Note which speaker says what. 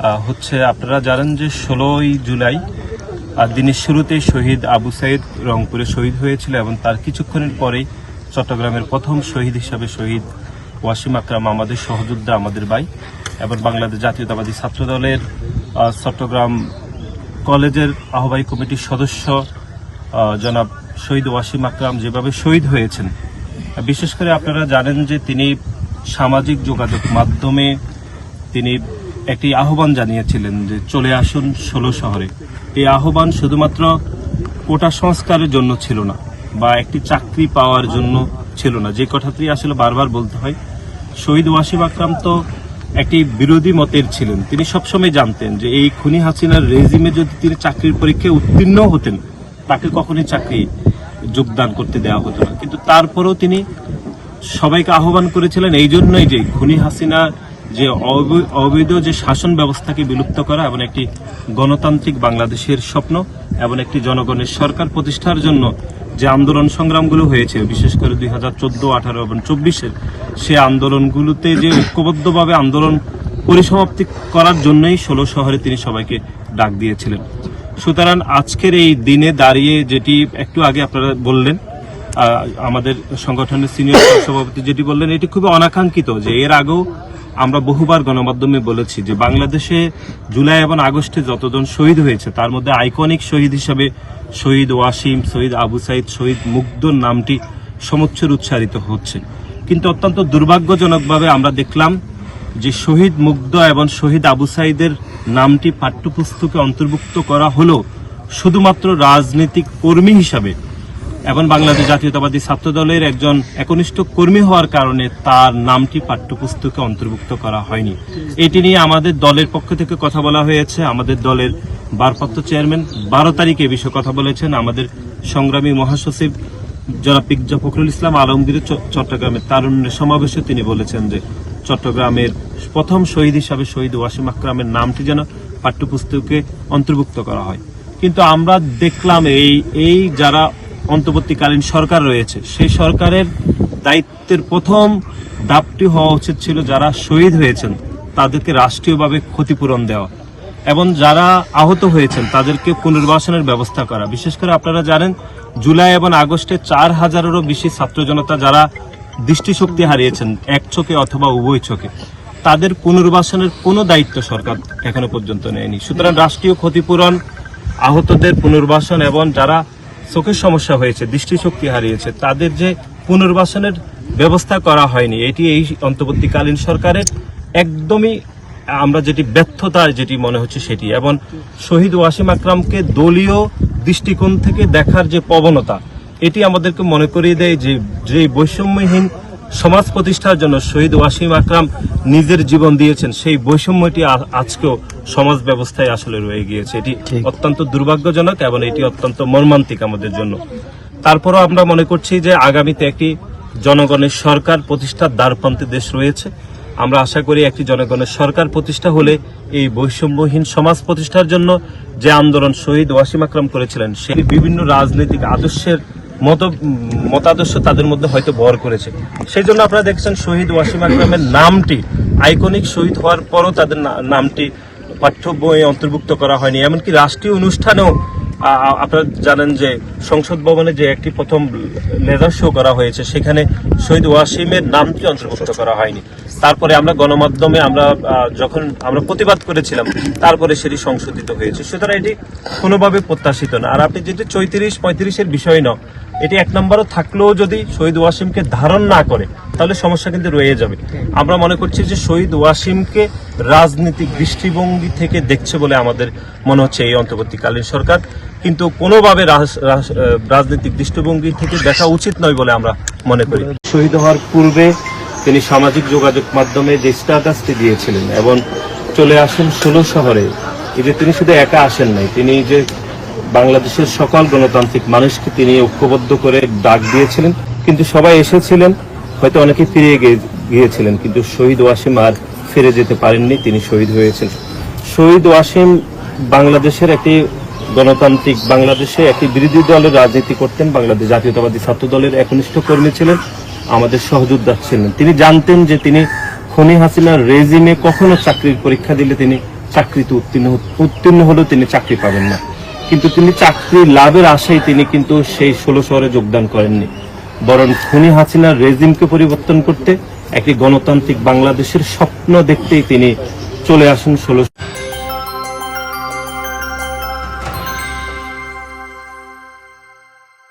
Speaker 1: হচ্ছে আপনারা জানেন যে ষোলোই জুলাই দিনের শুরুতেই শহীদ আবু সাইদ রংপুরে শহীদ হয়েছিল এবং তার কিছুক্ষণের পরেই চট্টগ্রামের প্রথম শহীদ হিসাবে শহীদ ওয়াসিম আকরাম, আমাদের সহযোদ্ধা আমাদের ভাই এবং বাংলাদেশ জাতীয়তাবাদী ছাত্র দলের চট্টগ্রাম কলেজের আহ্বায়ক কমিটির সদস্য জনাব শহীদ ওয়াসিম আকরাম যেভাবে শহীদ হয়েছেন। বিশেষ করে আপনারা জানেন যে তিনি সামাজিক যোগাযোগ মাধ্যমে তিনি একটি আহ্বান জানিয়েছিলেন যে চলে আসুন ষোলো শহরে। এই আহ্বান শুধুমাত্র কোটা সংস্কারের জন্য ছিল না, বা একটি চাকরি পাওয়ার জন্য ছিল না। যে কথাটি আসলে বারবার বলতে হয়, শহীদ ওয়াসিম আকরাম তো একটি বিরোধী মতের ছিলেন। তিনি সবসময় জানতেন যে এই খুনি হাসিনার রেজিমে যদি তিনি চাকরির পরীক্ষায় উত্তীর্ণ হতেন, তাকে কখনোই চাকরি যোগদান করতে দেওয়া হতো না। কিন্তু তারপরেও তিনি সবাইকে আহ্বান করেছিলেন, এই জন্যই যে খুনি হাসিনা যে অবৈ- অবৈধ যে শাসন ব্যবস্থাকে বিলুপ্ত করা এবং একটি গণতান্ত্রিক বাংলাদেশের স্বপ্ন এবং একটি জনগণের সরকার প্রতিষ্ঠার জন্য যে আন্দোলন সংগ্রামগুলো হয়েছে, বিশেষ করে দুই হাজার চোদ্দ, আঠারো এবং চব্বিশের, সে আন্দোলনগুলোতে যে ঐক্যবদ্ধভাবে আন্দোলন পরিসমাপ্তি করার জন্যই ষোলো শহরে তিনি সবাইকে ডাক দিয়েছিলেন। সুতরাং আজকের এই দিনে দাঁড়িয়ে যেটি একটু আগে আপনারা বললেন আমাদের সংগঠনের সিনিয়র সভাপতি যেটি বললেন, এটি খুবই অনাকাঙ্ক্ষিত যে এর আগেও আমরা বহুবার গণমাধ্যমে বলেছি যে বাংলাদেশে জুলাই এবং আগস্টে যতজন শহীদ হয়েছে, তার মধ্যে আইকনিক শহীদ হিসাবে শহীদ ওয়াসিম, শহীদ আবু সাইদ, শহীদ মুগ্ধর নামটি সমুচ্চর উচ্চারিত হচ্ছে। কিন্তু অত্যন্ত দুর্ভাগ্যজনকভাবে আমরা দেখলাম যে শহীদ মুগ্ধ এবং শহীদ আবু সাইদের নামটি পাঠ্যপুস্তকে অন্তর্ভুক্ত করা হলো শুধুমাত্র রাজনৈতিক কর্মী হিসাবে। এবং বাংলাদেশ জাতীয়তাবাদী ছাত্র দলের একজন একনিষ্ঠ কর্মী হওয়ার কারণে তার নামটি পাঠ্যপুস্তকে অন্তর্ভুক্ত করা হয়নি। এটি নিয়ে আমাদের দলের পক্ষ থেকে কথা বলা হয়েছে। আমাদের দলের ভারপ্রাপ্ত চেয়ারম্যান বারো তারিখে এ বিষয়ে কথা বলেছেন। আমাদের সংগ্রামী মহাসচিব জনাব পিকজা ফখরুল ইসলাম আলমগীর চট্টগ্রামের তারুণ্যের সমাবেশে তিনি বলেছেন যে চট্টগ্রামের প্রথম শহীদ হিসাবে শহীদ ওয়াসিম আকরামের নামটি যেন পাঠ্যপুস্তকে অন্তর্ভুক্ত করা হয়। কিন্তু আমরা দেখলাম এই এই যারা অন্তর্বর্তীকালীন সরকার রয়েছে। সেই সরকারের দায়িত্বের প্রথম দাপটি হওয়া উচিত ছিল যারা শহীদ হয়েছেন, তাদেরকে রাষ্ট্রীয়ভাবে ক্ষতিপূরণ দেওয়া এবং যারা আহত হয়েছেন, তাদেরকে পুনর্বাসনের ব্যবস্থা করা। বিশেষ করে আপনারা জানেন, জুলাই এবং আগস্টে চার হাজারেরও বেশি ছাত্র জনতা যারা দৃষ্টিশক্তি হারিয়েছেন, এক চোখে অথবা উভয় চোখে, তাদের পুনর্বাসনের কোনো দায়িত্ব সরকার এখনও পর্যন্ত নেয়নি। সুতরাং রাষ্ট্রীয় ক্ষতিপূরণ, আহতদের পুনর্বাসন এবং যারা চোখের সমস্যা হয়েছে, দৃষ্টিশক্তি হারিয়েছে, তাদের যে পুনর্বাসনের ব্যবস্থা করা হয়নি, এটি এই অন্তর্বর্তীকালীন সরকারের একদমই, আমরা যেটি ব্যর্থতা যেটি মনে হচ্ছে সেটি। এবং শহীদ ওয়াসিম আকরামকে দলীয় দৃষ্টিকোণ থেকে দেখার যে প্রবণতা, এটি আমাদেরকে মনে করিয়ে দেয় যে যে বৈষম্যহীন সমাজ প্রতিষ্ঠার জন্য শহীদ ওয়াসিম আকরাম নিজের জীবন দিয়েছেন। সেই বৈষম্যটি আজকেও সমাজ ব্যবস্থায় আসলে রয়ে গিয়েছে। এটি অত্যন্ত দুর্ভাগ্যজনক এবং এটি অত্যন্ত মর্মান্তিক আমাদের জন্য। তারপরও আমরা মনে করছি যে আগামীতে একটি জনগণের সরকার প্রতিষ্ঠার দ্বারপ্রান্তে দেশ রয়েছে। আমরা আশা করি একটি জনগণের সরকার প্রতিষ্ঠা হলে এই বৈষম্যহীন সমাজ প্রতিষ্ঠার জন্য যে আন্দোলন শহীদ ওয়াসিম আকরাম করেছিলেন সেই বিভিন্ন রাজনৈতিক আদর্শের মত, মতাদর্শ তাদের মধ্যে হয়তো ভর করেছে। সেই জন্য আপনারা দেখছেন শহীদ ওয়াসিম আকরামের নামটি আইকনিক শহীদ হওয়ার পরও তাদের নামটি পাঠ্য বইয়ে অন্তর্ভুক্ত করা হয়নি। এমনকি রাষ্ট্রীয় অনুষ্ঠানেও আপনারা জানেন যে সংসদ ভবনে যে একটি প্রথম লেজার শো করা হয়েছে, সেখানে শহীদ ওয়াসিমের নামটি অন্তর্ভুক্ত করা হয়নি। তারপরে আমরা গণমাধ্যমে আমরা যখন আমরা প্রতিবাদ করেছিলাম, তারপরে সেটি সংশোধিত হয়েছে। সুতরাং এটি কোনোভাবে প্রত্যাশিত না। আর আপনি যেটি চৌত্রিশ পঁয়ত্রিশের বিষয় না এটি এক নম্বরও থাকলেও যদি শহীদ ওয়াসিমকে ধারণ না করে, তাহলে সমস্যা কিন্তু রয়ে যাবে। আমরা মনে করছি যে শহীদ ওয়াসিমকে রাজনৈতিক দৃষ্টিভঙ্গি থেকে দেখছে বলে আমাদের মনে হচ্ছে এই অন্তর্বর্তীকালীন সরকার। কিন্তু কোনোভাবে রাজ- রাজ- রাজনৈতিক দৃষ্টিভঙ্গি থেকে দেখা উচিত নয় বলে আমরা মনে করি। শহীদ হওয়ার পূর্বে তিনি সামাজিক যোগাযোগ মাধ্যমে যে স্ট্যাটাসটি দিয়েছিলেন এবং চলে আসেন ষোলো শহরে। এই যে তিনি শুধু একা আসেন নাই, তিনি যে বাংলাদেশের সকল গণতান্ত্রিক মানুষকে তিনি ঐক্যবদ্ধ করে ডাক দিয়েছিলেন। কিন্তু সবাই এসেছিলেন, হয়তো অনেকে ফিরে গিয়ে- গিয়েছিলেন, কিন্তু শহীদ ওয়াসিম আর ফিরে যেতে পারেননি, তিনি শহীদ হয়েছেন। শহীদ ওয়াসিম বাংলাদেশের একটি গণতান্ত্রিক বাংলাদেশে একটি বিরোধী দলের রাজনীতি করতেন, বাংলাদেশ জাতীয়তাবাদী ছাত্র দলের একনিষ্ঠ কর্মী ছিলেন, আমাদের সহযোদ্ধা ছিলেন। তিনি জানতেন যে তিনি খনি হাসিনার রেজিমে কখনো চাকরির পরীক্ষা দিলে তিনি চাকরিতে উত্তীর্ণ উত্তীর্ণ হলেও তিনি চাকরি পাবেন না। কিন্তু তিনি চাকরি লাভের আশায় তিনি কিন্তু সেই ষোলো শহরে যোগদান করেননি। বরং খুনি হাসিনার রেজিমকে পরিবর্তন করতে একটি গণতান্ত্রিক বাংলাদেশের স্বপ্ন দেখতেই তিনি চলে আসেন ষোলো